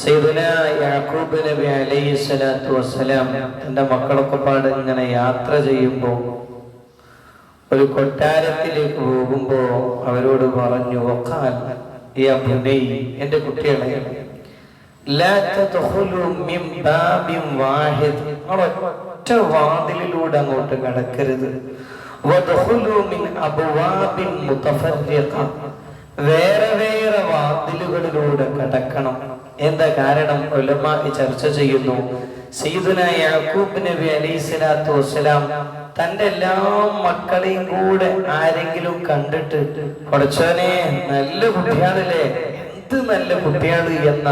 സയ്യിദുന യാക്കൂബ് നബി അലൈഹി സ്വലാത്തു വസ്സലാം തന്റെ മക്കളൊക്കെ പാട് ഇങ്ങനെ യാത്ര ചെയ്യുമ്പോൾ ഒരു കൊട്ടാരത്തിലേക്ക് പോകുമ്പോൾ അവരോട് പറഞ്ഞു ഒക്കാൻ ഈ ബുനൈ എന്റെ കുട്ടികളെ ഒറ്റ വാതിലിലൂടെ അങ്ങോട്ട് കടക്കരുത്. വേറെ വേറെ വാതിലുകളിലൂടെ കടക്കണം. എന്താ കാരണം? ഉലമാ ചർച്ച ചെയ്യുന്നു. സയ്യിദുന യാക്കൂബ് നബി അലൈഹി വസ്സലാം തന്റെ എല്ലാ മക്കളെയും കൂടെ ആരെങ്കിലും കണ്ടിട്ട് പഠിച്ചോനെ നല്ല കുട്ടിയാണല്ലേ? എന്ത് നല്ല കുട്ടിയാണ്? എന്ന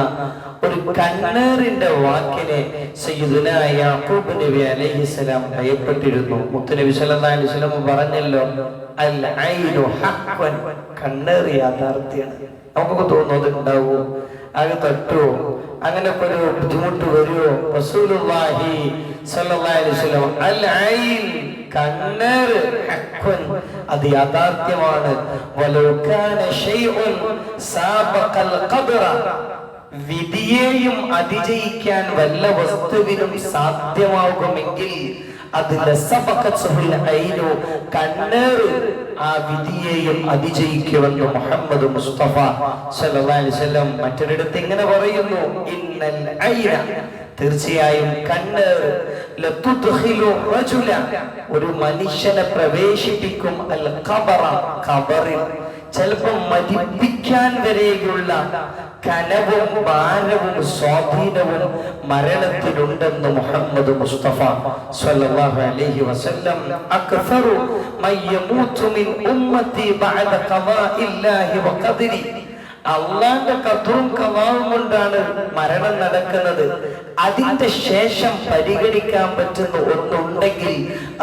ഒരു കണ്ണേറിന്റെ വാക്കിനെ സയ്യിദുന യാക്കൂബ് നബി അലൈഹിസ്സലാം ഭയപ്പെട്ടിരുന്നു. മുത്തുനബി സല്ലല്ലാഹു അലൈഹി വസല്ലം പറഞ്ഞല്ലോ അൽ ഐനു ഹഖ്വൻ. കണ്ണേറ് യാഥാർത്ഥ്യമാണ് നമുക്കൊക്കെ തോന്നുന്നത് ഉണ്ടാവോ? അത് തട്ടുവോ? അങ്ങനെയൊക്കെ ഒരു ബുദ്ധിമുട്ട് വരുമോ റസൂലുള്ളാഹി സല്ലല്ലാഹി അലൈഹി വസല്ലം അൽ ഐൻ കണ്ണേറ് ഹഖ്വൻ അത് യാഥാർത്ഥ്യമാണ്. വലൗ കാന ഷൈഉൻ സാബഖൽ ഖദ്റ വിധിയെയും അതിജയിക്കാൻ വല്ല വസ്തുവിനും സാധ്യമാകുമെങ്കിൽ അതിന്റെ കണ്ണേറ് ആ വിധിയെയും അതിജയിക്കുമെന്ന് മുഹമ്മദ് മുസ്തഫ വസല്ലം മറ്റൊരിടത്ത് ഇങ്ങനെ പറയുന്നു ഇന്നൽ തീർച്ചയായും കണ്ണ് ഒരു മനുഷ്യനെ പ്രവേശിപ്പിക്കും അൽ ഖബറ ഖബറിൽ ചിലപ്പോൾ മരിപ്പിക്കാൻ വരെയുള്ള കനവും ഭാരവും സ്വാധീനവും മരണത്തിലുണ്ടെന്ന് മുഹമ്മദ് മുസ്തഫ സല്ലല്ലാഹു അലൈഹി വസല്ലം അക്സറു മൻ യമൂതു മിൻ ഉമ്മത്തി ബഅദ ഖദാഇല്ലാഹി വഖദരി അള്ളാന്റെ കഥവും കവാവും കൊണ്ടാണ് മരണം നടക്കുന്നത്. അതിന്റെ ശേഷം പരിഗണിക്കാൻ പറ്റുന്ന ഒന്നുണ്ടെങ്കിൽ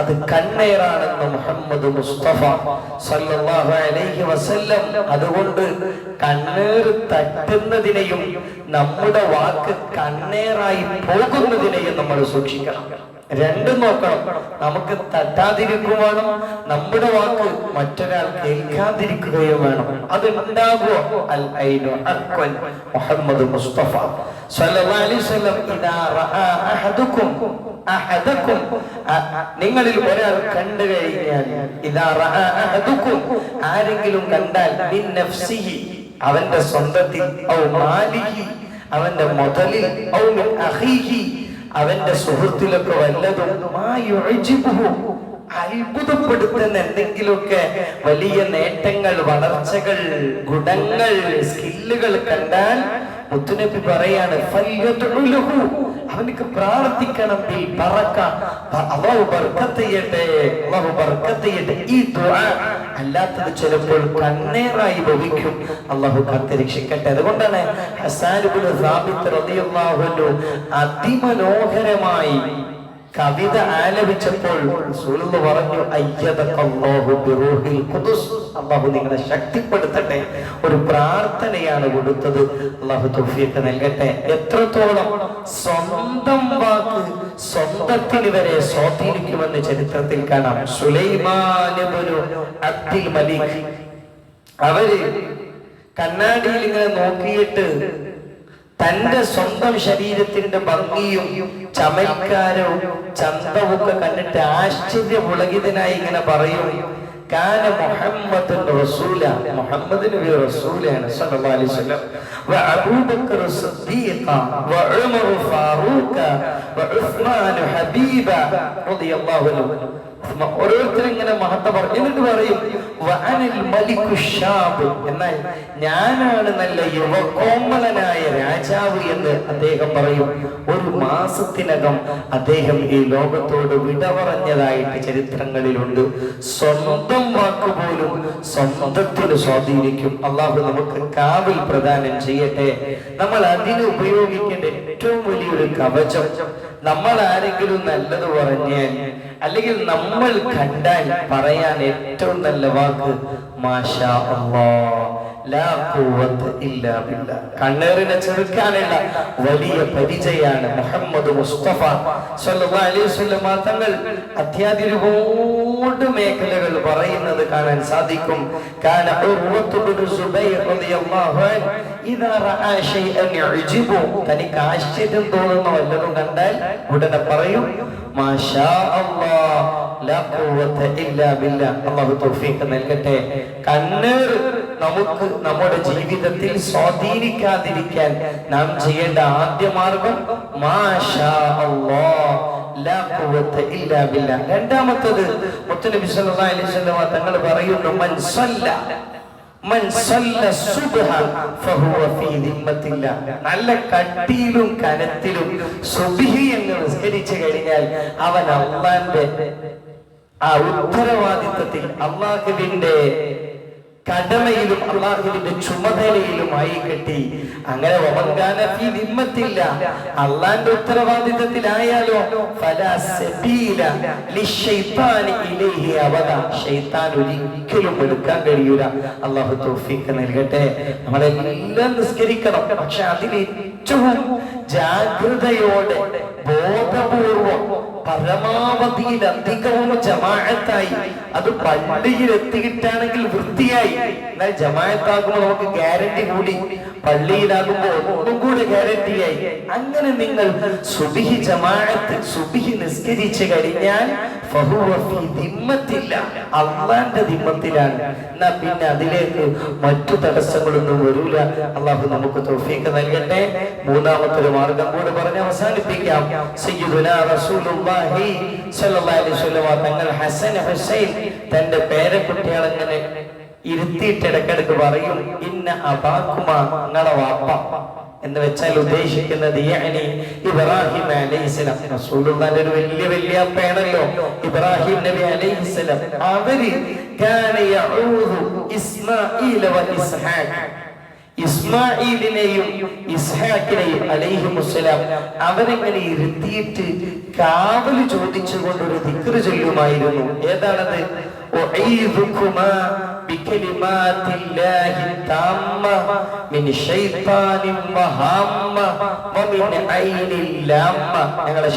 അത് കണ്ണേറാണെന്ന് മുഹമ്മദ് മുസ്തഫ സല്ലല്ലാഹു അലൈഹി വസല്ലം അതുകൊണ്ട് കണ്ണേർ തട്ടുന്നതിനെയും നമ്മുടെ വാക്ക് കണ്ണേറായി പോകുന്നതിനെയും നമ്മൾ സൂക്ഷിക്കണം. രണ്ടും നോക്കണം. നമുക്ക് തട്ടാതിരിക്കുവാനും നമ്മുടെ വാക്ക് മറ്റൊരാൾ കേൾക്കാതിരിക്കുകയും വേണം. അത് ഉണ്ടാകുമോ മുഹമ്മദ് മുസ്തഫ. നിങ്ങളിൽ ഒരാൾ കണ്ടു കഴിഞ്ഞാൽ ഇദാ റആ ആരെങ്കിലും കണ്ടാൽ അവന്റെ സ്വന്തത്തിൽ അവന്റെ മുതലിൽ അവന്റെ സുഹൃത്തിലൊക്കെ വല്ലതും അത്ഭുതപ്പെടുത്തുന്ന എന്തെങ്കിലുമൊക്കെ വലിയ നേട്ടങ്ങൾ വളർച്ചകൾ ഗുണങ്ങൾ സ്കില്ലുകൾ കണ്ടാൽ മുത്തുനബി പറയാണ് അവനക്ക് ലഹു." പ്രാർത്ഥിക്കണം. അല്ലാഹു ബർക്കത്തയ്യട്ടെ അല്ലാഹു ബർക്കത്ത് ഈ ദുആ അല്ലാത്തത് ചിലപ്പോൾ കണ്ണേറായി ഭവിക്കും അള്ളാഹു കാത്തിരക്ഷിക്കട്ടെ അതുകൊണ്ടാണ് ഹസാനുബുൽ സാബിത്ത് റളിയല്ലാഹു അൻഹു അതിമനോഹരമായി കവിത ആലപിച്ചപ്പോൾ പറഞ്ഞു അള്ളാഹു നിങ്ങളെ ശക്തിപ്പെടുത്തട്ടെ ഒരു പ്രാർത്ഥനയാണ് കൊടുത്തത്. തൗഫീഖ് നൽകട്ടെ. എത്രത്തോളം സ്വന്തം വാക്ക് സ്വന്തത്തിന് വരെ സ്വാധീനിക്കുമെന്ന് ചരിത്രത്തിൽ കാണാം. സുലൈമാൻ അവർ കണ്ണാടിയിൽ ഇങ്ങനെ നോക്കിയിട്ട് തന്റെ സ്വന്തം ശരീരത്തിന്റെ ഭംഗിയും ചമൽക്കാരവും ചന്തവും ഒക്കെ കണ്ടിട്ട് ആശ്ചര്യപുളകിതനായി ഇങ്ങനെ പറയും കാന റസൂല. അലൈഹി വ അബൂബക്കർ വ ഉമർ വ ഉസ്മാൻ ഹബീബ ഓരോരുത്തരും ഇങ്ങനെ മഹത്ത പറഞ്ഞു എന്നിട്ട് പറയും എന്നാൽ ഞാനാണ് നല്ല യുവകോമലനായ രാജാവ് എന്ന് അദ്ദേഹം പറയും. ഒരു മാസത്തിനകം അദ്ദേഹം ഈ ലോകത്തോട് വിട പറഞ്ഞതായിട്ട് ചരിത്രങ്ങളിലുണ്ട്. സ്വന്തം വാക്ക് പോലും സ്വന്തത്തിന് സ്വാധീനിക്കും. അള്ളാഹു നമുക്ക് കാവിൽ പ്രദാനം ചെയ്യട്ടെ. നമ്മൾ അതിന് ഉപയോഗിക്കേണ്ട ഏറ്റവും വലിയൊരു കവചം നമ്മൾ ആരെങ്കിലും നല്ലത് പറഞ്ഞാൽ അല്ലെങ്കിൽ നമ്മൾ കണ്ടാൽ പറയാൻ ഏറ്റവും നല്ല വാക്ക് മാഷാ അല്ലാ. കണ്ണേറിനെ ചെറുക്കാനുള്ള വലിയ പരിചയാണ് മുഹമ്മദ് മുസ്തഫ. വസല്ലം തങ്ങൾ അത്യാധി ഒരുപാട് മേഖലകൾ പറയുന്നത് കാണാൻ സാധിക്കും. തനിക്ക് ആശ്ചര്യം തോന്നുന്ന വല്ലതും കണ്ടാൽ ഉടനെ പറയും തൗഫീഖ് നൽകട്ടെ. കണ്ണേർ നമുക്ക് നമ്മുടെ ജീവിതത്തിൽ സ്വാധീനിക്കാതിരിക്കാൻ നാം ചെയ്യേണ്ട ആദ്യ മാർഗം മാഷാ ബില്ലാ. രണ്ടാമത്തത് മുത്തനബി സല്ലല്ലാഹു അലൈഹി വസല്ലം തങ്ങൾ പറയുന്നു മൻ സല്ല മൻ സല്ല സുബ്ഹ ഫഹുവ ഫീ ദിമ്മത്തില്ലാ. നല്ല കട്ടിയിലും കനത്തിലും സുബ്ഹി എന്ന് നിസ്കരിച്ചു കഴിഞ്ഞാൽ അവൻ അള്ളാന്റെ ആ ഉത്തരവാദിത്തത്തിൽ അള്ളാഹുവിന്റെ കടമയിലും അള്ളാഹുവിന്റെ ചുമതലയിലുമായി കെട്ടി. അങ്ങനെ ദിമ്മത്തില്ല. അള്ളാന്റെ ഉത്തരവാദിത്തത്തിലായാലോ? ഒരിക്കലും എടുക്കാൻ കഴിയൂല. അള്ളാഹു തോഫിക്ക് നൽകട്ടെ. നമ്മളെല്ലാം നിസ്കരിക്കണം. പക്ഷെ അതിൽ ഏറ്റവും ജാഗ്രതയോടെ ബോധപൂർവം പരമാവധിയിലധികവും ജമാഅത്തായി. അത് പള്ളിയിൽ എത്തിയിട്ടാണെങ്കിൽ വൃത്തിയായി. എന്നാൽ ജമാഅത്താകുമ്പോൾ നമുക്ക് ഗ്യാരണ്ടി കൂടി. പള്ളിയിലാകുമ്പോൾ ഒന്നും കൂടെ ഗ്യാരണ്ടിയായി. അങ്ങനെ നിങ്ങൾ സുബിഹി ജമാഅത്ത് സുബിഹി നിസ്കരിച്ചു കഴിഞ്ഞാൽ ദിമ്മത്തില്ല. അള്ളാന്റെ ദിമ്മത്തിലാണ്. എന്നാ പിന്നെ അതിലേക്ക് മറ്റു തടസ്സങ്ങളൊന്നും വരൂല. അള്ളാഹു നമുക്ക് തൗഫീഖ് നൽകട്ടെ. മൂന്നാമത്തെ ഒരു മാർഗം കൂടെ പറഞ്ഞ് അവസാനിപ്പിക്കാം. സയ്യിദുനാ റസൂലുള്ളാഹി സ്വല്ലല്ലാഹി അലൈഹി വസല്ലം തങ്ങൾ ഹസൻ ഹുസൈൻ തന്റെ പേരക്കുട്ടികളെ ഇങ്ങനെ ഇരുത്തിയിട്ട് ഇടക്കിടക്ക് പറയും ഇന്ന അബാക്കുമ നിങ്ങളെ വാപ്പ. എന്ന് വെച്ചാൽ ഉദ്ദേശിക്കുന്നത് ഇബ്രാഹിം അലൈഹിസ്സലാം റസൂലുള്ളാഹിന്റെ ഒരു വലിയ വലിയ പേണല്ലോ ഇബ്രാഹിം നബി അലൈഹിസ്സലാം അവർ വ ഇസ്ഹാഖ്. ഇസ്മായിലിനെയും ഇസ്ഹാക്കിനെയും അലൈഹിമുസ്സലാം അവരെങ്ങനെ ഇരുത്തിയിട്ട് കാവൽ ചോദിച്ചുകൊണ്ട് ഒരു ദിക്റ് ചൊല്ലുമായിരുന്നു. ഏതാണത്? ഞങ്ങളെ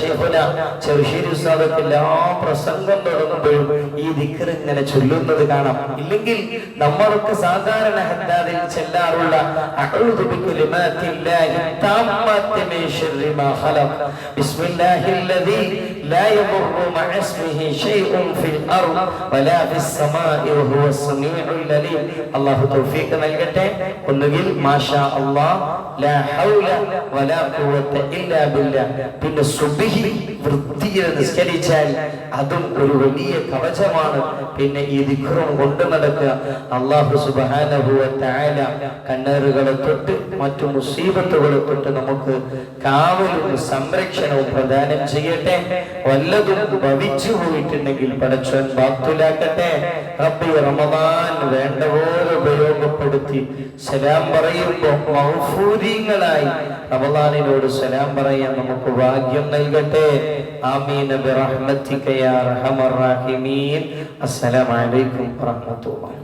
എല്ലാ പ്രസംഗം തുടങ്ങുമ്പോഴും ഈ ദിക്ർ ഇങ്ങനെ ചൊല്ലുന്നത് കാണാം. ഇല്ലെങ്കിൽ നമ്മളൊക്കെ സാധാരണ ഹദ്ദാദിൽ ചെല്ലാറുള്ള ബിസ്മില്ലാഹില്ലദീ believe لا يضر مع اسمه شيء في الأرض ولا في السماء وهو السميع العليم الله توفيق നൽകട്ടെ ഒന്നുകിൽ മാഷാ അല്ലാഹ് ലാ ഹൗല വലാ ഖുവത ഇല്ലാ ബില്ലാ പിന്നെ സുബ്ഹി വൃത്തിയിൽ നിസ്കരിച്ചാൽ അതും ഒരു വലിയ കവചമാണ് പിന്നെ ഈ ദിക്റും കൊണ്ടു നടക്കുക അല്ലാഹു സുബ്ഹാനഹു വ തആല കണ്ണേറുകളെ തൊട്ട് മറ്റു മുസീബത്തുകളെ തൊട്ട് നമുക്ക് കാവലും സംരക്ഷണവും പ്രദാനം ചെയ്യട്ടെ വല്ലതും ഭവിച്ചു പോയിട്ടുണ്ടെങ്കിൽ പടച്ചോൻ ബാത്തുലാക്കട്ടെ. റബ്ബി റമദാൻ വേണ്ട പോലെ ഉപയോഗപ്പെടുത്തി സലാം പറയുമ്പോൾ മൗഫൂരിങ്ങളായി റമദാനിനോട് സലാം പറയാൻ നമുക്ക് ഭാഗ്യം നൽകട്ടെ. ആമീൻ. ബിറഹ്മതിക യാ റഹീമീൻ. അസ്സലാമു അലൈക്കും വറഹ്മത്തുള്ളാഹി